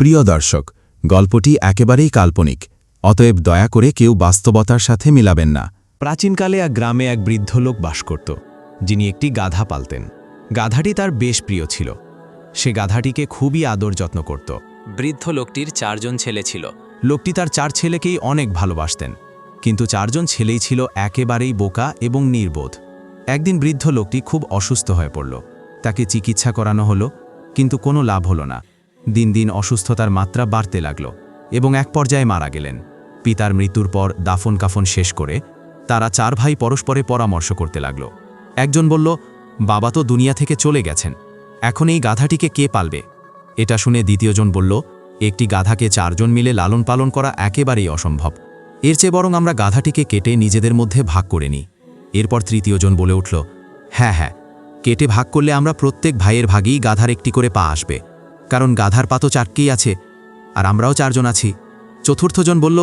প্রিয় দর্শক, গল্পটি একেবারেই কাল্পনিক, অতএব দয়া করে কেউ বাস্তবতার সাথে মিলাবেন না। প্রাচীনকালে এক গ্রামে এক বৃদ্ধ লোক বাস করত, যিনি একটি গাধা পালতেন। গাধাটি তার বেশ প্রিয় ছিল। সে গাধাটিকে খুবই আদর যত্ন করত। বৃদ্ধ লোকটির চারজন ছেলে ছিল। লোকটি তার চার ছেলেকেই অনেক ভালোবাসতেন, কিন্তু চারজন ছেলেই ছিল একেবারেই বোকা এবং নির্বোধ। একদিন বৃদ্ধ লোকটি খুব অসুস্থ হয়ে পড়ল। তাকে চিকিৎসা করানো হলো, কিন্তু কোনো লাভ হলো না। দিন দিন অসুস্থতার মাত্রা বাড়তে লাগল এবং এক পর্যায়ে মারা গেলেন। পিতার মৃত্যুর পর দাফন কাফন শেষ করে তারা চার ভাই পরস্পরে পরামর্শ করতে লাগল। একজন বলল, বাবা তো দুনিয়া থেকে চলে গেছেন, এখন এই গাধাটিকে কে পালবে? এটা শুনে দ্বিতীয়জন বলল, একটি গাধাকে চারজন মিলে লালন পালন করা একেবারেই অসম্ভব। এর চেয়ে বরং আমরা গাধাটিকে কেটে নিজেদের মধ্যে ভাগ করে নিই। এরপর তৃতীয়জন বলে উঠল হ্যাঁ হ্যাঁ কেটে ভাগ করলে আমরা প্রত্যেক ভাইয়ের ভাগেই গাধার একটি করে পা আসবে। কারণ গাধার পা তো আছে, আর আমরাও চারজন আছি। চতুর্থজন বলল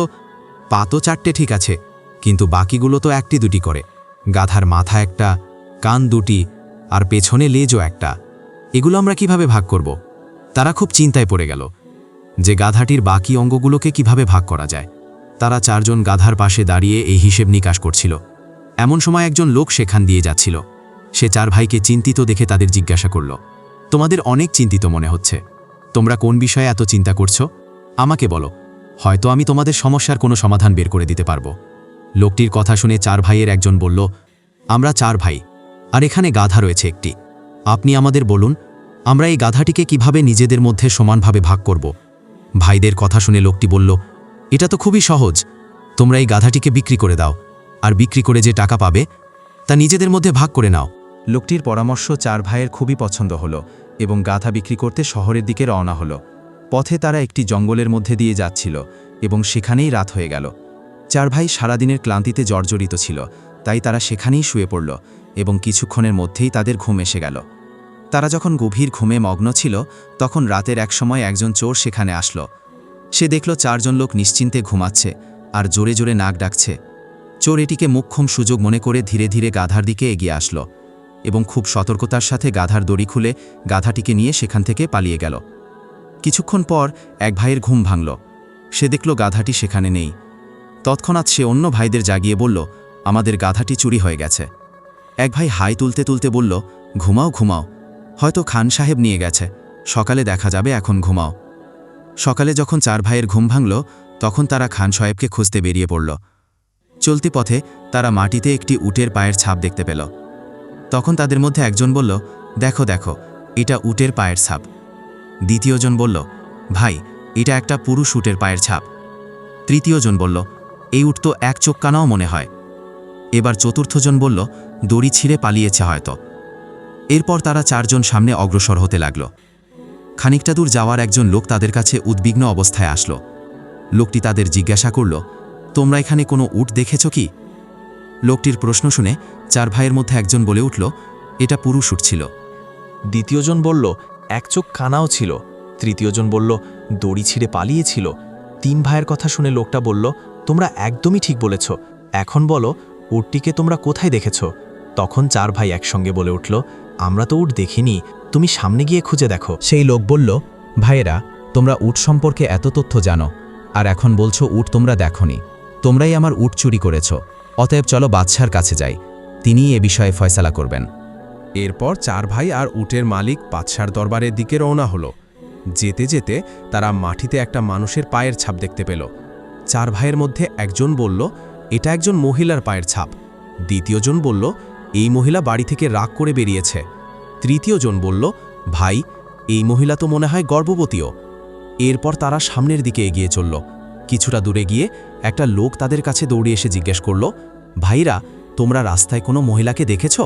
পা তো চারটে ঠিক আছে, কিন্তু বাকিগুলো তো একটি দুটি করে। গাধার মাথা একটা, কান দুটি, আর পেছনে লেজও একটা। এগুলো আমরা কীভাবে ভাগ করব? তারা খুব চিন্তায় পড়ে গেল, যে গাধাটির বাকি অঙ্গগুলোকে কীভাবে ভাগ করা যায়। তারা চারজন গাধার পাশে দাঁড়িয়ে এই হিসেব নিকাশ করছিল। এমন সময় একজন লোক সেখান দিয়ে যাচ্ছিল। সে চার ভাইকে চিন্তিত দেখে তাদের জিজ্ঞাসা করল, তোমাদের অনেক চিন্তিত মনে হচ্ছে। তোমরা কোন বিষয়ে এত চিন্তা করছ? আমাকে বলো, হয়তো আমি তোমাদের সমস্যার কোনো সমাধান বের করে দিতে পারব। লোকটির কথা শুনে চার ভাইয়ের একজন বলল, আমরা চার ভাই, আর এখানে গাধা রয়েছে একটি। আপনি আমাদের বলুন, আমরা এই গাধাটিকে কীভাবে নিজেদের মধ্যে সমানভাবে ভাগ করব? ভাইদের কথা শুনে লোকটি বলল, এটা তো খুবই সহজ। তোমরা এই গাধাটিকে বিক্রি করে দাও, আর বিক্রি করে যে টাকা পাবে, তা নিজেদের মধ্যে ভাগ করে নাও। লোকটির পরামর্শ চার ভাইয়ের খুবই পছন্দ হলো। এবং গাধা বিক্রি করতে শহরের দিকে রওনা হলো। পথে তারা একটি জঙ্গলের মধ্যে দিয়ে যাচ্ছিল এবং সেখানেই রাত হয়ে গেল। চার ভাই সারাদিনের ক্লান্তিতে জর্জরিত ছিল, তাই তারা সেখানেই শুয়ে পড়ল এবং কিছুক্ষণের মধ্যেই তাদের ঘুম এসে গেল। তারা যখন গভীর ঘুমে মগ্ন ছিল, তখন রাতের এক সময় একজন চোর সেখানে আসলো। সে দেখল চারজন লোক নিশ্চিন্তে ঘুমাচ্ছে আর জোরে জোরে নাক ডাকছে। চোর এটিকে মুখ্যম সুযোগ মনে করে ধীরে ধীরে গাধার দিকে এগিয়ে আসলো। এবং খুব সতর্কতার সাথে গাধার দড়ি খুলে গাধাটিকে নিয়ে সেখান থেকে পালিয়ে গেল। কিছুক্ষণ পর এক ভাইয়ের ঘুম ভাঙল। সে দেখল গাধাটি সেখানে নেই। তৎক্ষণাৎ সে অন্য ভাইদের জাগিয়ে বলল, আমাদের গাধাটি চুরি হয়ে গেছে। এক ভাই হাই তুলতে তুলতে বলল, ঘুমাও ঘুমাও। হয়তো খান সাহেব নিয়ে গেছে। সকালে দেখা যাবে, এখন ঘুমাও। সকালে যখন চার ভাইয়ের ঘুম ভাঙল, তখন তারা খান সাহেবকে খুঁজতে বেরিয়ে পড়ল। চলতি পথে তারা মাটিতে একটি উটের পায়ের ছাপ দেখতে পেল। তখন তাদের মধ্যে একজন বলল, দেখো দেখো, এটা উটের পায়ের ছাপ। দ্বিতীয়জন বলল, ভাই, এটা একটা পুরুষ উটের পায়ের ছাপ। তৃতীয়জন বলল, এই উট তো এক চোখ কানাও মনে হয়। এবার চতুর্থজন বলল, দড়ি ছিঁড়ে পালিয়েছে হয়তো। এরপর তারা চারজন সামনে অগ্রসর হতে লাগল। খানিকটা দূর যাওয়ার একজন লোক তাদের কাছে উদ্বিগ্ন অবস্থায় আসলো। লোকটি তাদের জিজ্ঞাসা করল, তোমরা এখানে কোনো উট দেখেছ কি? লোকটির প্রশ্ন শুনে চার ভাইয়ের মধ্যে একজন বলে উঠল এটা পুরুষ উঠছিল। দ্বিতীয়জন বলল এক চোখ কানাও ছিল। তৃতীয়জন বলল দড়ি ছিঁড়ে পালিয়েছিল। তিন ভাইয়ের কথা শুনে লোকটা বলল তোমরা একদমই ঠিক বলেছ। এখন বলো উটটিকে তোমরা কোথায় দেখেছ? তখন চার ভাই একসঙ্গে বলে উঠল আমরা তো উট দেখিনি তুমি সামনে গিয়ে খুঁজে দেখো। সেই লোক বলল ভাইয়েরা তোমরা উট সম্পর্কে এত তথ্য জানো আর এখন বলছো উট তোমরা দেখনি। তোমরাই আমার উট চুরি করেছ। অতএব চলো বাদশার কাছে যাই। তিনিই এ বিষয়ে ফয়সালা করবেন। এরপর চার ভাই আর উটের মালিক বাদশার দরবারের দিকে রওনা হলো। যেতে যেতে তারা মাটিতে একটা মানুষের পায়ের ছাপ দেখতে পেল। চার ভাইয়ের মধ্যে একজন বলল, এটা একজন মহিলার পায়ের ছাপ। দ্বিতীয়জন বলল, এই মহিলা বাড়ি থেকে রাগ করে বেরিয়েছে। তৃতীয়জন বলল, ভাই, এই মহিলা তো মনে হয় গর্ভবতীও। এরপর তারা সামনের দিকে এগিয়ে চলল। কিছুটা দূরে গিয়ে একটা লোক তাদের কাছে দৌড়ে এসে জিজ্ঞেস করল, ভাইরা তোমরা রাস্তায় কোনো মহিলাকে দেখেছ?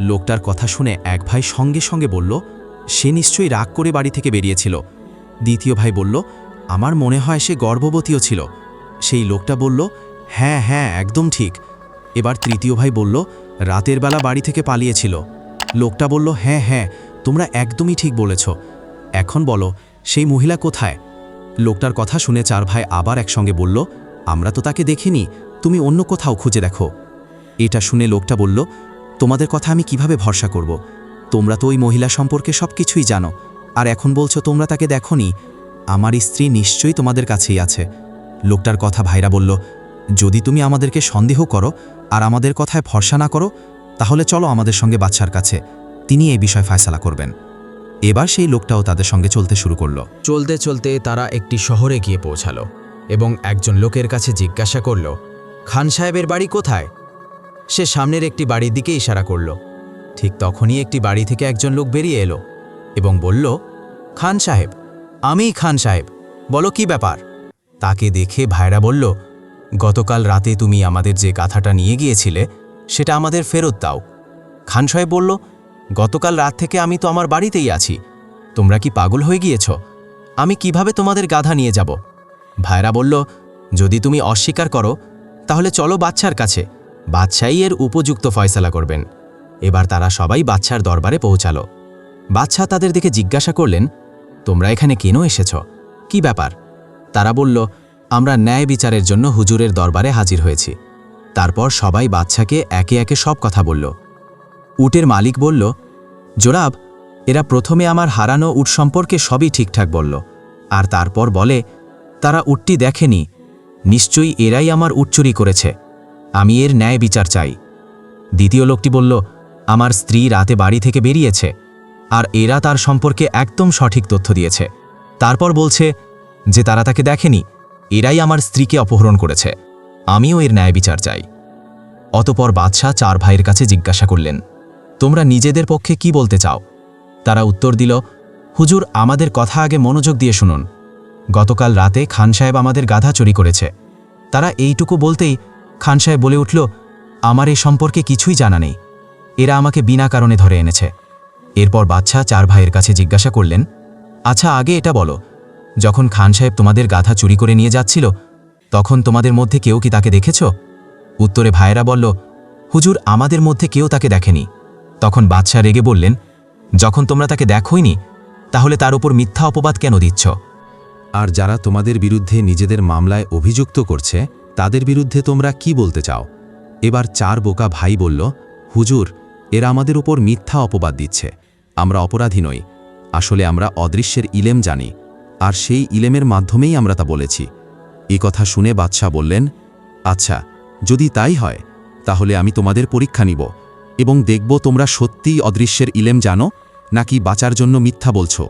লোকটার কথা শুনে এক ভাই সঙ্গে সঙ্গে বলল, সে নিশ্চয়ই রাগ করে বাড়ি থেকে বেরিয়েছিল। দ্বিতীয় ভাই বলল, আমার মনে হয় সে গর্ভবতীও ছিল। সেই লোকটা বলল হ্যাঁ হ্যাঁ একদম ঠিক। এবার তৃতীয় ভাই বলল, রাতের বেলা বাড়ি থেকে পালিয়েছিল। লোকটা বলল হ্যাঁ হ্যাঁ তোমরা একদমই ঠিক বলেছ। এখন বলো, সেই মহিলা কোথায়? লোকটার কথা শুনে চার ভাই আবার একসঙ্গে বলল, আমরা তো তাকে দেখিনি, তুমি অন্য কোথাও খুঁজে দেখো। এটা শুনে লোকটা বলল, তোমাদের কথা আমি কীভাবে ভরসা করব? তোমরা তো ওই মহিলা সম্পর্কে সব কিছুই জানো। আর এখন বলছো তোমরা তাকে দেখনি। আমার স্ত্রী নিশ্চয়ই তোমাদের কাছেই আছে। লোকটার কথা ভাইরা বলল, যদি তুমি আমাদেরকে সন্দেহ করো আর আমাদের কথায় ভরসা না করো, তাহলে চলো আমাদের সঙ্গে বাচ্চার কাছে। তিনি এই বিষয় ফায়সালা করবেন। এবার সেই লোকটাও তাদের সঙ্গে চলতে শুরু করল। চলতে চলতে তারা একটি শহরে গিয়ে পৌঁছালো এবং একজন লোকের কাছে জিজ্ঞাসা করল, খান সাহেবের বাড়ি কোথায়? সে সামনের একটি বাড়ির দিকে ইশারা করল। ঠিক তখনই একটি বাড়ি থেকে একজন লোক বেরিয়ে এলো এবং বলল, খান সাহেব আমিই খান সাহেব, বলো কি ব্যাপার? তাকে দেখে ভাইরা বলল, গতকাল রাতে তুমি আমাদের যে গাথাটা নিয়ে গিয়েছিলে, সেটা আমাদের ফেরত দাও। খান সাহেব বলল, গতকাল রাত থেকে আমি তো আমার বাড়িতেই আছি, তোমরা কি পাগল হয়ে গিয়েছ? আমি কীভাবে তোমাদের গাধা নিয়ে যাব? ভাইরা বলল, যদি তুমি অস্বীকার করো, তাহলে চলো বাচ্চার কাছে। বাদশাই এর উপযুক্ত ফয়সালা করবেন। এবার তারা সবাই বাচ্চার দরবারে পৌঁছালো। বাচ্চা তাদের দিকে জিজ্ঞাসা করলেন, তোমরা এখানে কেন এসেছ? কি ব্যাপার? তারা বলল, আমরা ন্যায় বিচারের জন্য হুজুরের দরবারে হাজির হয়েছি। তারপর সবাই বাচ্চাকে একে একে সব কথা বলল। উটের মালিক বলল, জোরাব, এরা প্রথমে আমার হারানো উট সম্পর্কে সবই ঠিকঠাক বলল, আর তারপর বলে, তারা উটটি দেখেনি, নিশ্চয়ই এরাই আমার উট চুরি করেছে। আমি এর ন্যায় বিচার চাই। দ্বিতীয় লোকটি বলল, আমার স্ত্রী রাতে বাড়ি থেকে বেরিয়েছে, আর এরা তার সম্পর্কে একদম সঠিক তথ্য দিয়েছে। তারপর বলছে যে তারা তাকে দেখেনি, এরাই আমার স্ত্রীকে অপহরণ করেছে। আমিও এর ন্যায় বিচার চাই। অতপর বাদশাহ চার ভাইয়ের কাছে জিজ্ঞাসা করলেন, তোমরা নিজেদের পক্ষে কি বলতে চাও? তারা উত্তর দিল, হুজুর, আমাদের কথা আগে মনোযোগ দিয়ে শুনুন। গতকাল রাতে খান সাহেব আমাদের গাধা চুরি করেছে। তারা এইটুকু বলতেই খান সাহেব বলে উঠল, আমার এ সম্পর্কে কিছুই জানা নেই। এরা আমাকে বিনা কারণে ধরে এনেছে। এরপর বাচ্চা চার ভাইয়ের কাছে জিজ্ঞাসা করলেন আচ্ছা আগে এটা বলো, যখন খান সাহেব তোমাদের গাধা চুরি করে নিয়ে যাচ্ছিল, তখন তোমাদের মধ্যে কেউ কি তাকে দেখেছ? উত্তরে ভাইয়েরা বলল, হুজুর, আমাদের মধ্যে কেউ তাকে দেখেনি। তখন বাদশাহ রেগে বললেন, যখন তোমরা তাকে দেখোইনি, তাহলে তার উপর মিথ্যা অপবাদ কেন দিচ্ছ? আর যারা তোমাদের বিরুদ্ধে নিজেদের মামলায় অভিযুক্ত করছে তাদের বিরুদ্ধে তোমরা কি বলতে চাও? এবার চার বোকা ভাই বলল, হুজুর, এরা আমাদের উপর মিথ্যা অপবাদ দিচ্ছে। আমরা অপরাধী নই। আসলে আমরা অদৃশ্যের ইলেম জানি, আর সেই ইলেমের মাধ্যমেই আমরা তা বলেছি। এ কথা শুনে বাদশাহ বললেন আচ্ছা যদি তাই হয়, তাহলে আমি তোমাদের পরীক্ষা নিব এবং দেখব তোমরা সত্যিই অদৃশ্যের ইলেম জানো, নাকি বাঁচার জন্য মিথ্যা বলছো।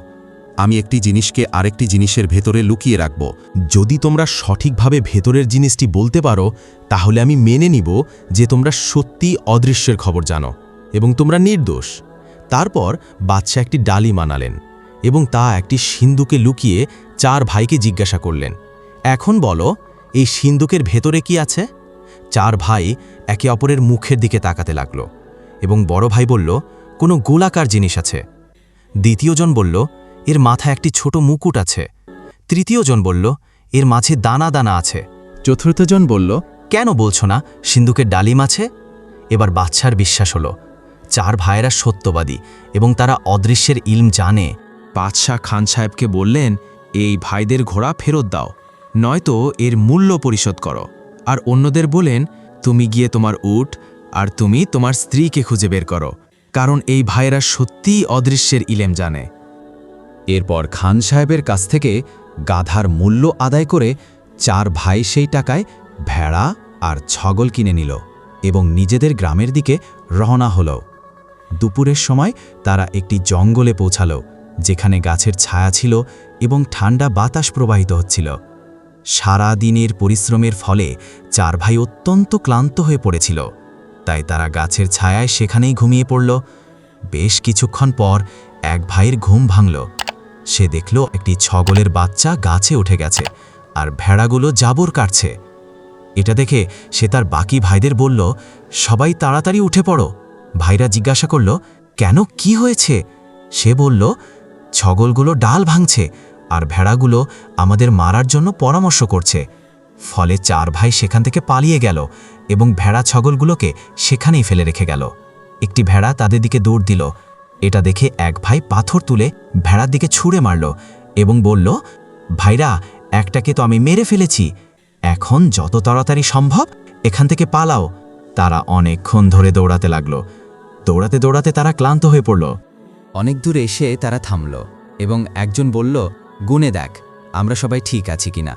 আমি একটি জিনিসকে আরেকটি জিনিসের ভেতরে লুকিয়ে রাখব। যদি তোমরা সঠিকভাবে ভেতরের জিনিসটি বলতে পারো, তাহলে আমি মেনে নিব যে তোমরা সত্যি অদৃশ্যের খবর জানো এবং তোমরা নির্দোষ। তারপর বাদশাহ একটি ডালি মানালেন এবং তা একটি সিন্ধুকে লুকিয়ে চার ভাইকে জিজ্ঞাসা করলেন, এখন বলো, এই সিন্ধুকের ভেতরে কি আছে? চার ভাই একে অপরের মুখের দিকে তাকাতে লাগল এবং বড় ভাই বলল, কোনো গোলাকার জিনিস আছে? দ্বিতীয়জন বলল এর মাথায় একটি ছোট মুকুট আছে। তৃতীয়জন বলল, এর মাঝে দানা দানা আছে। চতুর্থজন বলল, কেন বলছো না, সিন্ধুকের ডালিম আছে? এবার বাচ্চার বিশ্বাস হলো, চার ভাইয়েরা সত্যবাদী এবং তারা অদৃশ্যের ইলম জানে। বাদশাহ খান সাহেবকে বললেন, এই ভাইদের ঘোড়া ফেরত দাও, নয়তো এর মূল্য পরিশোধ করো। আর অন্যদের বলেন তুমি গিয়ে তোমার উট আর তুমি তোমার স্ত্রীকে খুঁজে বের করো, কারণ এই ভাইয়েরা সত্যিই অদৃশ্যের ইলেম জানে। এরপর খান সাহেবের কাছ থেকে গাধার মূল্য আদায় করে চার ভাই সেই টাকায় ভেড়া আর ছগল কিনে নিল এবং নিজেদের গ্রামের দিকে রওনা হল। দুপুরের সময় তারা একটি জঙ্গলে পৌঁছাল, যেখানে গাছের ছায়া ছিল এবং ঠান্ডা বাতাস প্রবাহিত হচ্ছিল। সারা দিনের পরিশ্রমের ফলে চার ভাই অত্যন্ত ক্লান্ত হয়ে পড়েছিল, তাই তারা গাছের ছায়ায় সেখানেই ঘুমিয়ে পড়ল। বেশ কিছুক্ষণ পর এক ভাইয়ের ঘুম ভাঙল। সে দেখল একটি ছগলের বাচ্চা গাছে উঠে গেছে, আর ভেড়াগুলো জাবর কাটছে। এটা দেখে সে তার বাকি ভাইদের বলল, সবাই তাড়াতাড়ি উঠে পড়ো। ভাইরা জিজ্ঞাসা করল, কেন? কি হয়েছে? সে বলল, ছগলগুলো ডাল ভাঙছে, আর ভেড়াগুলো আমাদের মারার জন্য পরামর্শ করছে। ফলে চার ভাই সেখান থেকে পালিয়ে গেল এবং ভেড়া ছগলগুলোকে সেখানেই ফেলে রেখে গেল। একটি ভেড়া তাদের দিকে দৌড় দিল এটা দেখে এক ভাই পাথর তুলে ভেড়ার দিকে ছুঁড়ে মারল এবং বলল, ভাইরা, একটাকে তো আমি মেরে ফেলেছি। এখন যত তাড়াতাড়ি সম্ভব এখান থেকে পালাও। তারা অনেকক্ষণ ধরে দৌড়াতে লাগল। দৌড়াতে দৌড়াতে তারা ক্লান্ত হয়ে পড়ল। অনেক দূর এসে তারা থামল এবং একজন বলল, গুনে দেখ, আমরা সবাই ঠিক আছি কিনা?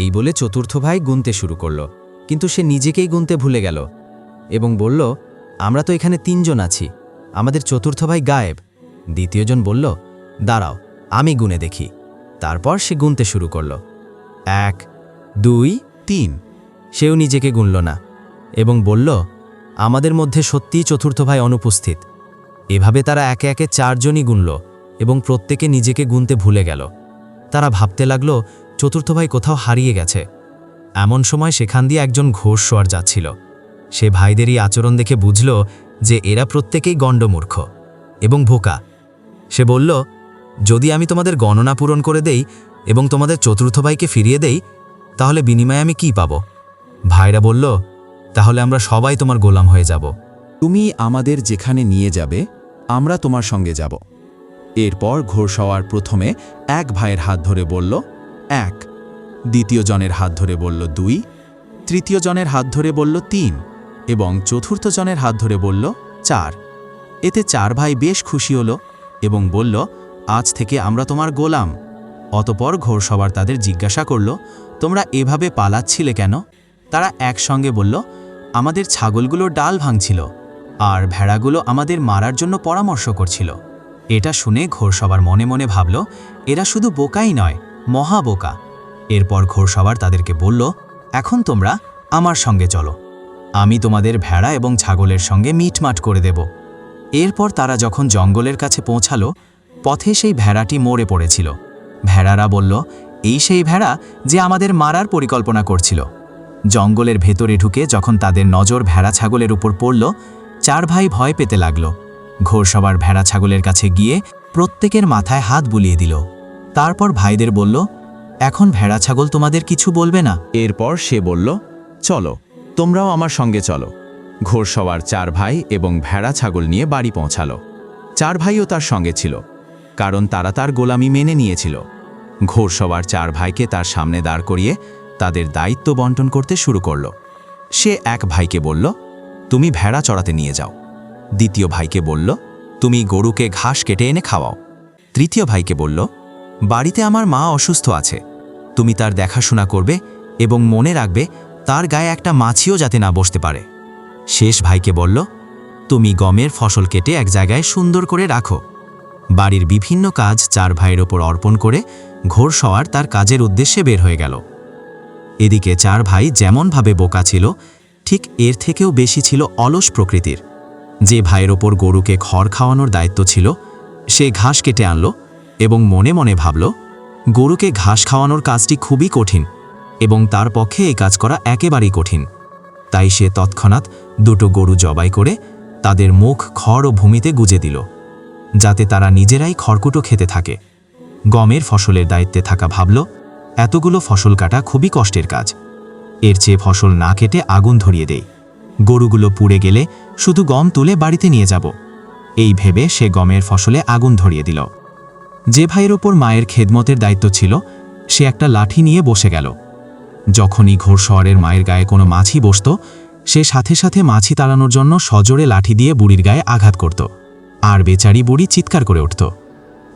এই বলে চতুর্থ ভাই গুনতে শুরু করল, কিন্তু সে নিজেকেই গুনতে ভুলে গেল এবং বলল, আমরা তো এখানে তিনজন আছি আমাদের চতুর্থ ভাই গায়েব। দ্বিতীয়জন বলল, দাঁড়াও, আমি গুনে দেখি। তারপর সে গুনতে শুরু করল। এক, দুই, তিন। সেও নিজেকে গুনল না এবং বলল, আমাদের মধ্যে সত্যিই চতুর্থ ভাই অনুপস্থিত। এভাবে তারা একে একে চারজনই গুনল এবং প্রত্যেকে নিজেকে গুনতে ভুলে গেল। তারা ভাবতে লাগল, চতুর্থ ভাই কোথাও হারিয়ে গেছে। এমন সময় সেখান দিয়ে একজন ঘোষ সোয়ার যাচ্ছিল। সে ভাইদেরই আচরণ দেখে বুঝল যে এরা প্রত্যেকেই গণ্ডমূর্খ এবং ভোকা। সে বলল, যদি আমি তোমাদের গণনা পূরণ করে দেই এবং তোমাদের চতুর্থ ভাইকে ফিরিয়ে দেই, তাহলে বিনিময়ে আমি কি পাব? ভাইরা বলল, তাহলে আমরা সবাই তোমার গোলাম হয়ে যাব। তুমি আমাদের যেখানে নিয়ে যাবে, আমরা তোমার সঙ্গে যাব। এরপর ঘোড়সওয়ার প্রথমে এক ভাইয়ের হাত ধরে বলল, এক। দ্বিতীয় জনের হাত ধরে বলল, দুই। তৃতীয় জনের হাত ধরে বলল, তিন। এবং চতুর্থ জনের হাত ধরে বলল, চার। এতে চার ভাই বেশ খুশি হল এবং বলল, আজ থেকে আমরা তোমার গোলাম। অতপর ঘোড়সবার তাদের জিজ্ঞাসা করল, তোমরা এভাবে পালাচ্ছিলে কেন? তারা একসঙ্গে বলল, আমাদের ছাগলগুলো ডাল ভাঙছিল আর ভেড়াগুলো আমাদের মারার জন্য পরামর্শ করছিল। এটা শুনে ঘোড়সবার মনে মনে ভাবল, এরা শুধু বোকাই নয় মহা বোকা এরপর ঘোড়সবার তাদেরকে বলল, এখন তোমরা আমার সঙ্গে চলো। আমি তোমাদের ভেড়া এবং ছাগলের সঙ্গে মিটমাট করে দেব। এরপর তারা যখন জঙ্গলের কাছে পৌঁছালো, পথে সেই ভেড়াটি মরে পড়েছিল। ভেড়ারা বলল, এই সেই ভেড়া যে আমাদের মারার পরিকল্পনা করছিল। জঙ্গলের ভেতরে ঢুকে যখন তাদের নজর ভেড়া ছাগলের উপর পড়ল, চার ভাই ভয় পেতে লাগল। ঘোড়সবার ভেড়া ছাগলের কাছে গিয়ে প্রত্যেকের মাথায় হাত বুলিয়ে দিল। তারপর ভাইদের বলল, এখন ভেড়া ছাগল তোমাদের কিছু বলবে না? এরপর সে বলল, চলো। তোমরাও আমার সঙ্গে চলো। ঘোড়সওয়ার চার ভাই এবং ভেড়া ছাগল নিয়ে বাড়ি পৌঁছালো। চার ভাইও তার সঙ্গে ছিল, কারণ তারা তার গোলামি মেনে নিয়েছিল। ঘোড়সওয়ার চার ভাইকে তার সামনে দাঁড় করিয়ে তাদের দায়িত্ব বন্টন করতে শুরু করল। সে এক ভাইকে বলল, তুমি ভেড়া চড়াতে নিয়ে যাও। দ্বিতীয় ভাইকে বলল, তুমি গরুকে ঘাস কেটে এনে খাওয়াও। তৃতীয় ভাইকে বলল, বাড়িতে আমার মা অসুস্থ আছে। তুমি তার দেখাশোনা করবে এবং মনে রাখবে তার গায়ে একটা মাছিও যাতে না বসতে পারে। শেষ ভাইকে বলল, তুমি গমের ফসল কেটে এক জায়গায় সুন্দর করে রাখো। বাড়ির বিভিন্ন কাজ চার ভাইয়ের ওপর অর্পণ করে ঘোড়সওয়ার তার কাজের উদ্দেশ্যে বের হয়ে গেল। এদিকে চার ভাই যেমনভাবে বোকা ছিল, ঠিক এর থেকেও বেশি ছিল অলস প্রকৃতির। যে ভাইয়ের ওপর গরুকে খড় খাওয়ানোর দায়িত্ব ছিল, সে ঘাস কেটে আনল এবং মনে মনে ভাবল, গরুকে ঘাস খাওয়ানোর কাজটি খুবই কঠিন। এবং তার পক্ষে এই কাজ করা একেবারেই কঠিন। তাই সে তৎক্ষণাৎ দুটো গরু জবাই করে তাদের মুখ, খড় ও ভূমিতে গুজে দিল, যাতে তারা নিজেরাই খড়কুটো খেতে থাকে। গমের ফসলের দায়িত্বে থাকা ভাবল, এতগুলো ফসল কাটা খুবই কষ্টের কাজ। এর চেয়ে ফসল না কেটে আগুন ধরিয়ে দেই। গরুগুলো পুড়ে গেলে শুধু গম তুলে বাড়িতে নিয়ে যাব। এই ভেবে সে গমের ফসলে আগুন ধরিয়ে দিল। যে ভাইয়ের ওপর মায়ের খেদমতের দায়িত্ব ছিল, সে একটা লাঠি নিয়ে বসে গেল। যখনই ঘোড়সওয়ারের মায়ের গায়ে কোনো মাছি বসত, সে সাথে সাথে মাছি তাড়ানোর জন্য সজোরে লাঠি দিয়ে বুড়ির গায়ে আঘাত করত। আর বেচারি বুড়ি চিৎকার করে উঠত।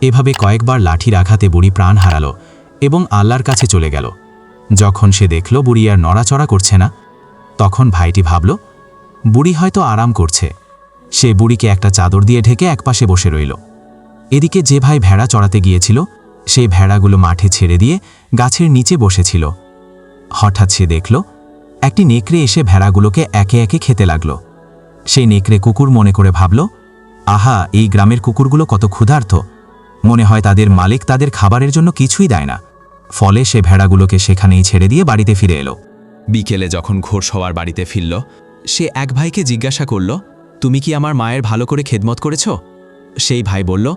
এভাবে কয়েকবার লাঠির আঘাতে বুড়ি প্রাণ হারালো এবং আল্লাহর কাছে চলে গেল। যখন সে দেখল বুড়ি আর নড়াচড়া করছে না, তখন ভাইটি ভাবল, বুড়ি হয়তো আরাম করছে। সে বুড়িকে একটা চাদর দিয়ে ঢেকে একপাশে বসে রইল। এদিকে যে ভাই ভেড়া চড়াতে গিয়েছিল, সেই ভেড়াগুলো মাঠে ছেড়ে দিয়ে গাছের নিচে বসেছিল। হঠাৎ সে দেখল, একটি নেকড়ে এসে ভেড়াগুলোকে একে একে খেতে লাগল। সেই নেকড়ে কুকুর মনে করে ভাবল, আহা, এই গ্রামের কুকুরগুলো কত ক্ষুধার্ত। মনে হয় তাদের মালিক তাদের খাবারের জন্য কিছুই দেয় না। ফলে সে ভেড়াগুলোকে সেখানেই ছেড়ে দিয়ে বাড়িতে ফিরে এলো। বিকেলে যখন ঘোষ হওয়ার বাড়িতে ফিরল, সে এক ভাইকে জিজ্ঞাসা করল, তুমি কি আমার মায়ের ভালো করে খেদমত করেছ? সেই ভাই বলল,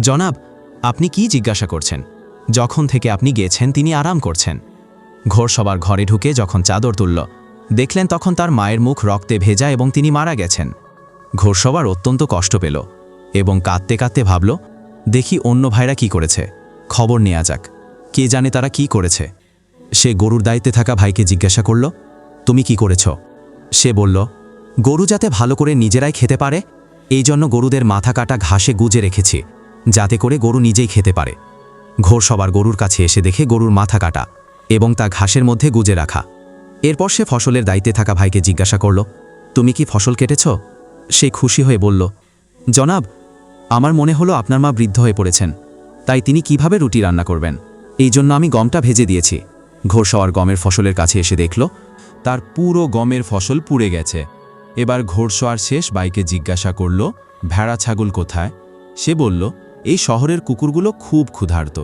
জনাব, আপনি কি জিজ্ঞাসা করছেন? যখন থেকে আপনি গেছেন, তিনি আরাম করছেন। ঘোর সবার ঘরে ঢুকে যখন চাদর তুলল, দেখলেন তখন তার মায়ের মুখ রক্তে ভেজা এবং তিনি মারা গেছেন। ঘোরসবার অত্যন্ত কষ্ট পেল এবং কাঁদতে কাঁদতে ভাবল, দেখি অন্য ভাইরা কি করেছে। খবর নেওয়া যাক। কে জানে তারা কি করেছে? সে গরুর দায়িত্বে থাকা ভাইকে জিজ্ঞাসা করল, তুমি কি করেছ? সে বলল, গরু যাতে ভালো করে নিজেরাই খেতে পারে, এই জন্য গরুদের মাথা কাটা ঘাসে গুজে রেখেছি, যাতে করে গরু নিজেই খেতে পারে। ঘোর সবার গরুর কাছে এসে দেখে গরুর মাথা কাটা এবং তা ঘাসের মধ্যে গুজে রাখা। এরপর সে ফসলের দায়িত্বে থাকা ভাইকে জিজ্ঞাসা করল, তুমি কি ফসল কেটেছ? সে খুশি হয়ে বলল, জনাব, আমার মনে হলো আপনার মা বৃদ্ধ হয়ে পড়েছেন, তাই তিনি কীভাবে রুটি রান্না করবেন? এই জন্য আমি গমটা ভেজে দিয়েছি। ঘোরসওয়ার গমের ফসলের কাছে এসে দেখল, তার পুরো গমের ফসল পুড়ে গেছে। এবার ঘোড়সোয়ার শেষ বাইকে জিজ্ঞাসা করল, ভেড়া ছাগল কোথায়? সে বলল, এই শহরের কুকুরগুলো খুব ক্ষুধার্ত।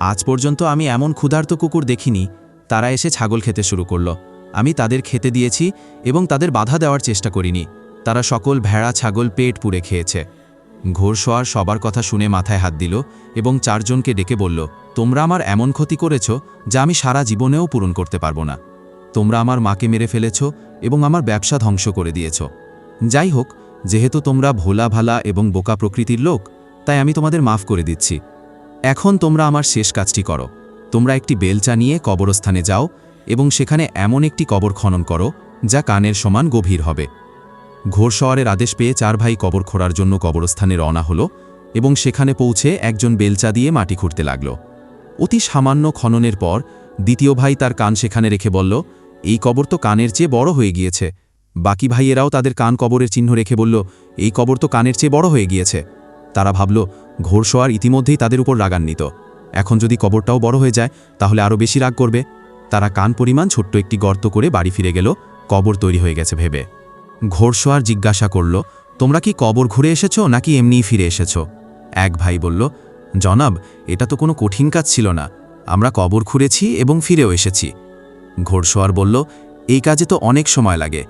আজ পর্যন্ত আমি এমন ক্ষুধার্ত কুকুর দেখিনি, তারা এসে ছাগল খেতে শুরু করল। আমি তাদের খেতে দিয়েছি এবং তাদের বাধা দেওয়ার চেষ্টা করিনি। তারা সকল ভেড়া, ছাগল, পেট পুড়ে খেয়েছে। ঘোড়সোয়ার সবার কথা শুনে মাথায় হাত দিল এবং চারজনকে ডেকে বলল, তোমরা আমার এমন ক্ষতি করেছ যা আমি সারা জীবনেও পূরণ করতে পারব না। তোমরা আমার মাকে মেরে ফেলেছ এবং আমার ব্যবসা ধ্বংস করে দিয়েছ। যাই হোক, যেহেতু তোমরা ভোলা ভালা এবং বোকা প্রকৃতির লোক, তাই আমি তোমাদের মাফ করে দিচ্ছি। এখন তোমরা আমার শেষ কাজটি করো। তোমরা একটি বেলচা নিয়ে কবরস্থানে যাও এবং সেখানে এমন একটি কবর খনন করো, যা কানের সমান গভীর হবে। ঘোড়সওয়ারের আদেশ পেয়ে চার ভাই কবর খোঁড়ার জন্য কবরস্থানে রওনা হলো এবং সেখানে পৌঁছে একজন বেলচা দিয়ে মাটি খুঁড়তে লাগল। অতি সামান্য খননের পর দ্বিতীয় ভাই তার কান সেখানে রেখে বলল, এই কবর তো কানের চেয়ে বড় হয়ে গিয়েছে। বাকি ভাইয়েরাও তাদের কান কবরের চিহ্ন রেখে বলল, এই কবর তো কানের চেয়ে বড় হয়ে গিয়েছে। তারা ভাবল, ঘোড়সোয়ার ইতিমধ্যেই তাদের উপর রাগান্বিত। এখন যদি কবরটাও বড় হয়ে যায়, তাহলে আরও বেশি রাগ করবে। তারা কান পরিমাণ ছোট্ট একটি গর্ত করে বাড়ি ফিরে গেল, কবর তৈরি হয়ে গেছে ভেবে। ঘোড়সোয়ার জিজ্ঞাসা করল, তোমরা কি কবর ঘুরে এসেছ নাকি এমনিই ফিরে এসেছ? এক ভাই বলল, জনাব, এটা তো কোনো কঠিন কাজ ছিল না। আমরা কবর খুঁড়েছি এবং ফিরেও এসেছি। ঘোড়সোয়ার বলল, এই কাজে তো অনেক সময় লাগে।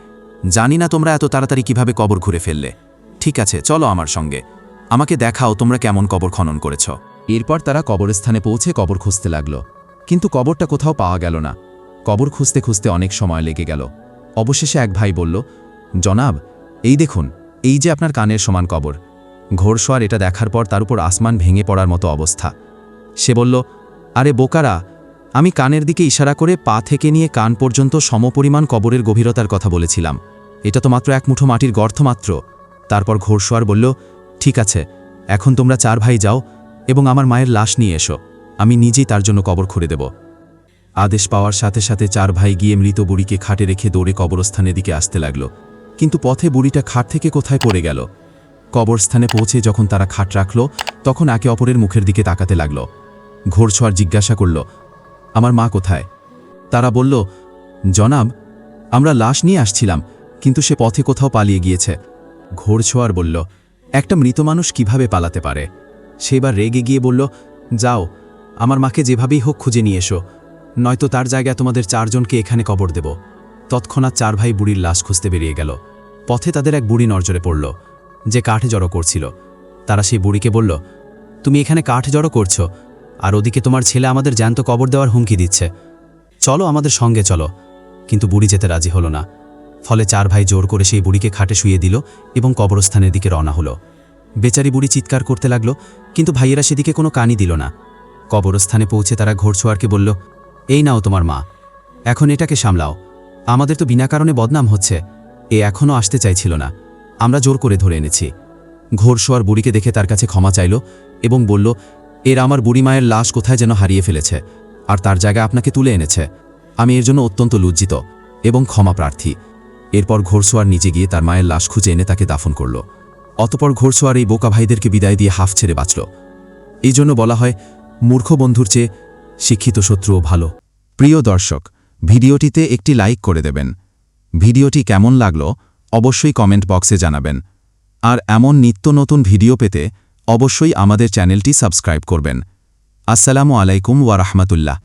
জানি না তোমরা এত তাড়াতাড়ি কীভাবে কবর ঘুরে ফেললে। ঠিক আছে, চলো আমার সঙ্গে। আমাকে দেখাও তোমরা কেমন কবর খনন করেছ। এরপর তারা কবরস্থানে পৌঁছে কবর খুঁজতে লাগল। কিন্তু কবরটা কোথাও পাওয়া গেল না। কবর খুঁজতে খুঁজতে অনেক সময় লেগে গেল। অবশেষে এক ভাই বলল, জনাব, এই দেখুন, এই যে আপনার কানের সমান কবর। ঘোড়সোয়ার এটা দেখার পর তার উপর আসমান ভেঙে পড়ার মতো অবস্থা। সে বলল, আরে বোকারা, আমি কানের দিকে ইশারা করে পা থেকে নিয়ে কান পর্যন্ত সমপরিমাণ কবরের গভীরতার কথা বলেছিলাম। এটা তো মাত্র এক মুঠো মাটির গর্ত মাত্র। তারপর ঘোড়সোয়ার বলল ঠিক আছে, এখন তোমরা চার ভাই যাও এবং আমার মায়ের লাশ নিয়ে এসো, আমি নিজেই তার জন্য কবর খুঁড়ে দেব। আদেশ পাওয়ার সাথে সাথে চার ভাই গিয়ে মৃত বুড়িকে খাটে রেখে দৌড়ে কবরস্থানের দিকে আসতে লাগল। কিন্তু পথে বুড়িটা খাট থেকে কোথায় পড়ে গেল? কবরস্থানে পৌঁছে যখন তারা খাট রাখল, তখন একে অপরের মুখের দিকে তাকাতে লাগল। ঘোড়ছোয়ার জিজ্ঞাসা করল, আমার মা কোথায়? তারা বলল, জনাব, আমরা লাশ নিয়ে আসছিলাম, কিন্তু সে পথে কোথাও পালিয়ে গিয়েছে। ঘোড়ছোয়ার বলল একটা মৃত মানুষ কীভাবে পালাতে পারে? সেবার রেগে গিয়ে বলল, যাও, আমার মাকে যেভাবেই হোক খুঁজে নিয়ে এসো। নয়তো তার জায়গায় তোমাদের চারজনকে এখানে কবর দেব। তৎক্ষণাৎ চার ভাই বুড়ির লাশ খুঁজতে বেরিয়ে গেল। পথে তাদের এক বুড়ি নজরে পড়ল, যে কাঠ জড়ো করছিল। তারা সেই বুড়িকে বলল, তুমি এখানে কাঠ জড়ো করছ, আর ওদিকে তোমার ছেলে আমাদের জ্যান্ত কবর দেওয়ার হুমকি দিচ্ছে। চলো আমাদের সঙ্গে চলো। কিন্তু বুড়ি যেতে রাজি হলো না। ফলে চার ভাই জোর করে সেই বুড়িকে খাটে শুয়ে দিল এবং কবরস্থানের দিকে রওনা হলো। বেচারি বুড়ি চিৎকার করতে লাগল, কিন্তু ভাইয়েরা সেদিকে কোনো কানই দিল না। কবরস্থানে পৌঁছে তারা ঘোড়ছোয়ারকে বলল, এই নাও তোমার মা, এখন এটাকে সামলাও। আমাদের তো বিনা কারণে বদনাম হচ্ছে, এ এখনও আসতে চাইছিল না। আমরা জোর করে ধরে এনেছি। ঘোড়শোয়ার বুড়িকে দেখে তার কাছে ক্ষমা চাইল এবং বলল, এর আমার বুড়ি মায়ের লাশ কোথায় যেন হারিয়ে ফেলেছে, আর তার জায়গায় আপনাকে তুলে এনেছে। আমি এর জন্য অত্যন্ত লজ্জিত এবং ক্ষমা প্রার্থী। এরপর ঘোড়সোয়ার নিচে গিয়ে তার মায়ের লাশ খুঁজে এনে তাকে দাফন করল। অতপর ঘোরসোয়ার এই বোকা ভাইদেরকে বিদায় দিয়ে হাফ ছেড়ে বাঁচল। এই জন্য বলা হয়, মূর্খ বন্ধুর চেয়ে শিক্ষিত শত্রুও ভালো। প্রিয় দর্শক, ভিডিওটিতে একটি লাইক করে দেবেন। ভিডিওটি কেমন লাগল অবশ্যই কমেন্ট বক্সে জানাবেন। আর এমন নিত্য নতুন ভিডিও পেতে অবশ্যই আমাদের চ্যানেলটি সাবস্ক্রাইব করবেন। আসসালামু আলাইকুম ওয়া রাহমাতুল্লাহ।